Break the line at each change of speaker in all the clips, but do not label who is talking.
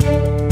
Thank you.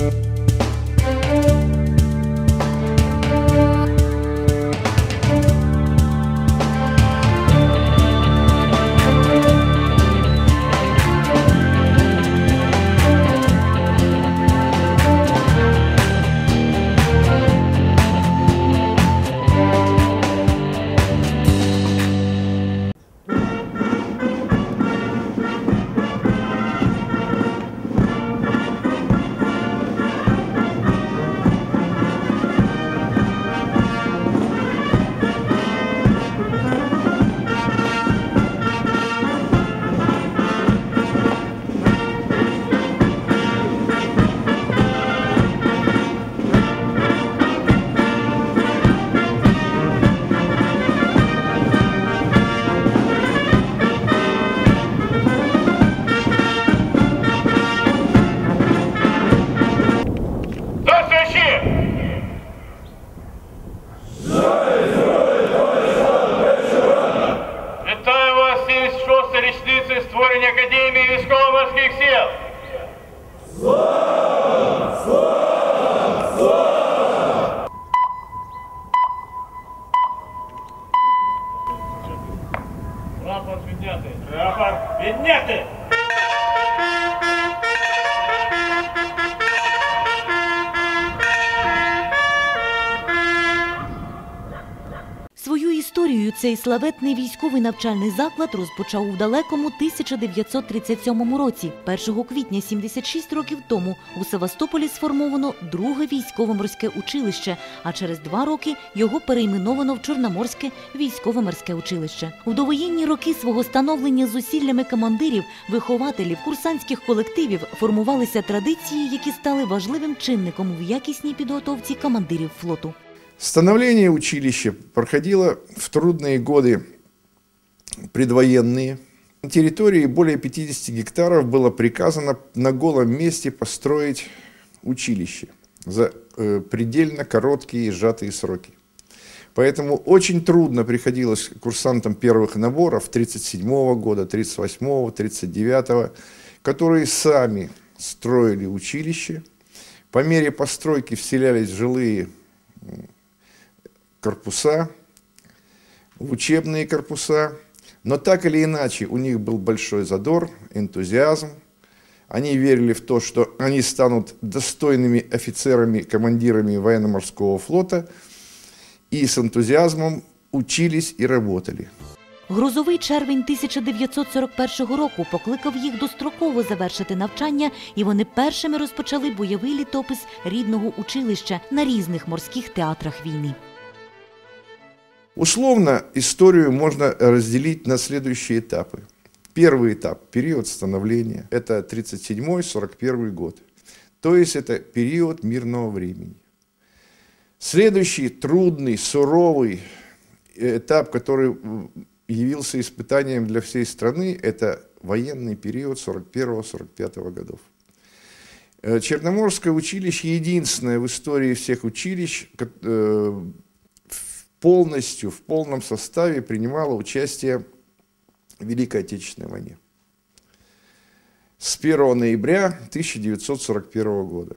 Створення Академії військово-морських сил. Рапорт
цей славетний військовий навчальний заклад розпочав у далекому 1937 році. 1 квітня 76 років тому у Севастополі сформовано друге військово-морське училище, а через два роки його перейменовано в Чорноморське військово-морське училище. У довоєнні роки свого становлення зусиллями командирів, вихователів, курсантських колективів формувалися традиції, які стали важливим чинником в якісній підготовці командирів флоту.
Становление училища проходило в трудные годы предвоенные. На территории более 50 гектаров было приказано на голом месте построить училище за э, предельно короткие и сжатые сроки. Поэтому очень трудно приходилось курсантам первых наборов 37 года, 38 39 которые сами строили училище. По мере постройки вселялись жилые корпуса, в учебные корпуса. Но так или иначе у них был большой задор, энтузиазм. Они верили в то, что они станут достойными офицерами, командирами военно-морского флота и с энтузиазмом учились и работали.
Грозовий червень 1941 року покликав їх достроково завершити навчання, і вони першими розпочали бойовий літопис рідного училища на різних морських театрах війни.
Условно историю можно разделить на следующие этапы. Первый этап – период становления. Это 37-41 год. То есть это период мирного времени. Следующий трудный, суровый этап, который явился испытанием для всей страны, это военный период 41-45 годов. Э, Черноморское училище единственное в истории всех училищ, э, полностью, в полном составе принимало участие в Великой Отечественной войне. С 1 ноября 1941 года.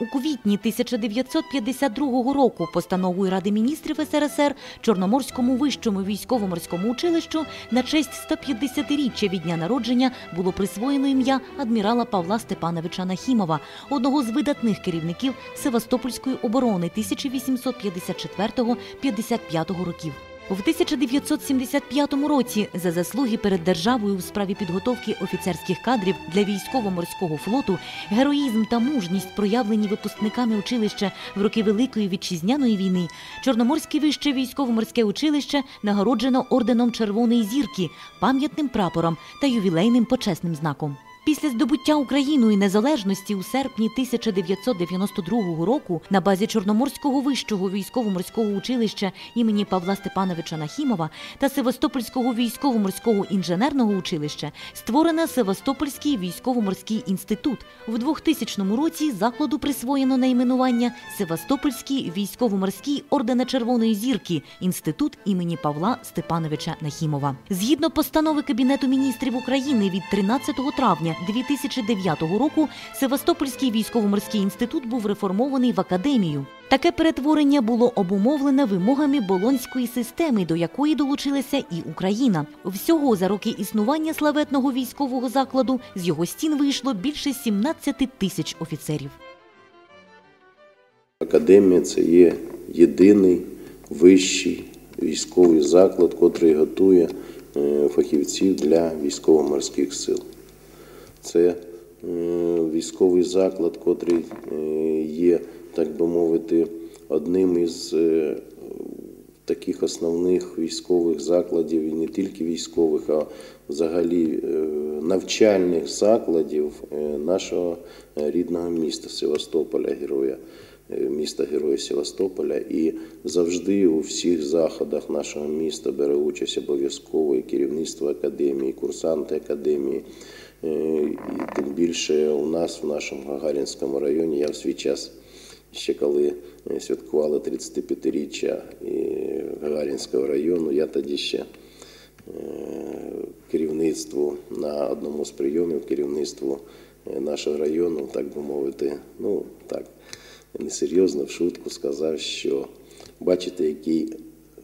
У квітні 1952 року постановою Ради міністрів СРСР Чорноморському вищому військово-морському училищу на честь 150-річчя від дня народження було присвоєно ім'я адмірала Павла Степановича Нахімова, одного з видатних керівників Севастопольської оборони 1854-55 років. В 1975 році за заслуги перед державою у справі підготовки офіцерських кадрів для військово-морського флоту, героїзм та мужність, проявлені випускниками училища в роки Великої вітчизняної війни, Чорноморське вище військово-морське училище нагороджено орденом Червоної зірки, пам'ятним прапором та ювілейним почесним знаком. Після здобуття Україною незалежності у серпні 1992 року на базі Чорноморського вищого військово-морського училища імені Павла Степановича Нахімова та Севастопольського військово-морського інженерного училища створено Севастопольський військово-морський інститут. В 2000 році закладу присвоєно найменування Севастопольський військово-морський ордена Червоної зірки інститут імені Павла Степановича Нахімова. Згідно постанови Кабінету міністрів України від 13 травня 2009 року Севастопольський військово-морський інститут був реформований в академію. Таке перетворення було обумовлене вимогами болонської системи, до якої долучилася і Україна. Всього за роки існування славетного військового закладу з його стін вийшло більше 17 тисяч офіцерів.
Академія це є єдиний вищий військовий заклад, котрий готує е, фахівців для військово-морських сил. Це е, військовий заклад, котрий е, є, так би мовити, одним із е, таких основних військових закладів, і не тільки військових, а взагалі навчальних закладів нашого рідного міста Севастополя, героя міста Героя Севастополя. І завжди у всіх заходах нашого міста бере участь обов'язково і керівництво академії, і курсанти академії. Е, І тим більше у нас в нашому Гагарінському районі я в свій час ще коли е, святкували 35-річчя і Гагарінського району, я тоді ще е, керівництву на одному з прийомів керівництву е, нашого району, так би мовити, ну так, несерйозно в шутку сказав, що бачите, який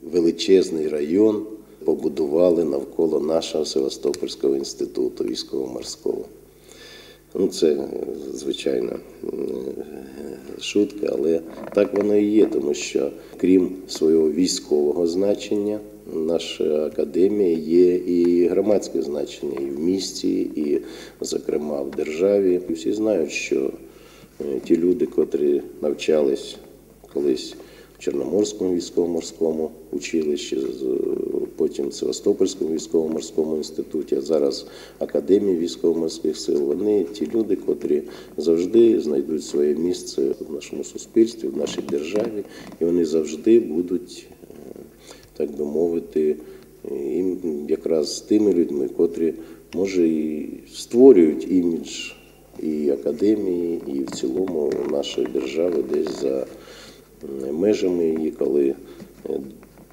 величезний район побудували навколо нашого Севастопольського інституту військово-морського. Ну, це, звичайно, е, шутка, але так воно і є, тому що крім свого військового значення, наша академія є і громадське значення і в місті, і, зокрема, в державі. Всі знають, що ті люди, котрі навчались колись в Чорноморському військово-морському училищі, з- потім в Севастопольському військово-морському інституті, а зараз Академії військово-морських сил. Вони ті люди, котрі завжди знайдуть своє місце в нашому суспільстві, в нашій державі, і вони завжди будуть, е, так би мовити, е, їм якраз тими людьми, котрі може і створюють імідж і академії, і в цілому нашої держави десь за межами її, коли е,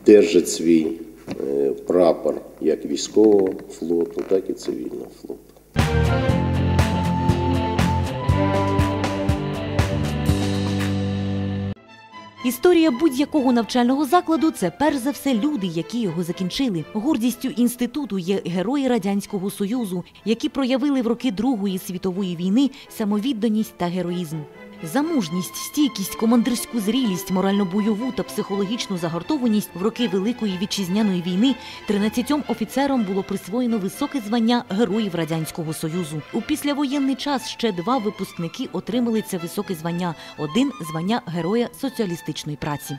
держать свій е, прапор як військового флоту, так і цивільного флоту.
Історія будь-якого навчального закладу це перш за все люди, які його закінчили. Гордістю інституту є герої радянського союзу, які проявили в роки Другої світової війни самовідданість та героїзм. За мужність, стійкість, командирську зрілість, морально-бойову та психологічну загартованість в роки Великої вітчизняної війни 13 офіцерам було присвоєно високе звання Героїв Радянського Союзу. У післявоєнний час ще два випускники отримали це високе звання: один звання Героя соціалістичної праці.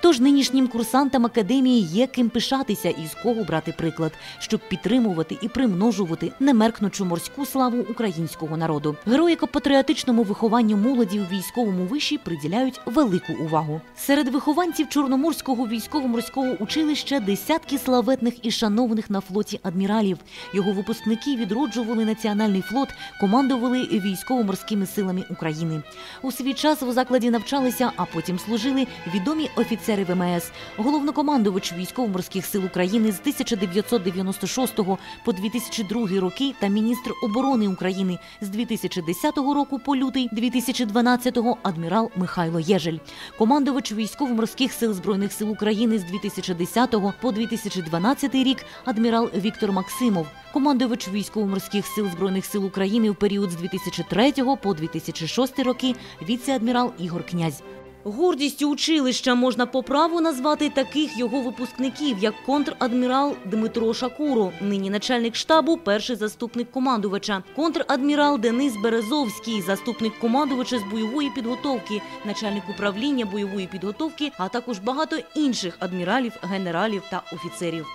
Тож нинішнім курсантам академії є ким пишатися і з кого брати приклад, щоб підтримувати і примножувати немеркнучу морську славу українського народу. Героїко-патріотичному вихованню молоді у військовому виші приділяють велику увагу. Серед вихованців Чорноморського військово-морського училища десятки славетних і шанованих на флоті адміралів. Його випускники відроджували національний флот, командували військово-морськими силами України. У свій час у закладі навчалися, а потім служили відомі офіцери ВМС, головнокомандувач військово-морських сил України з 1996 по 2002 роки та міністр оборони України з 2010 року по лютий 2012 адмірал Михайло Єжель, командувач військово-морських сил збройних сил України з 2010 по 2012 рік адмірал Віктор Максимов. Командувач військово-морських сил збройних сил України в період з 2003 по 2006 роки віце-адмірал Ігор Князь. Гордістю училища можна по праву назвати таких його випускників, як контр-адмірал Дмитро Шакуро, нині начальник штабу, перший заступник командувача, контр-адмірал Денис Березовський, заступник командувача з бойової підготовки, начальник управління бойової підготовки, а також багато інших адміралів, генералів та офіцерів.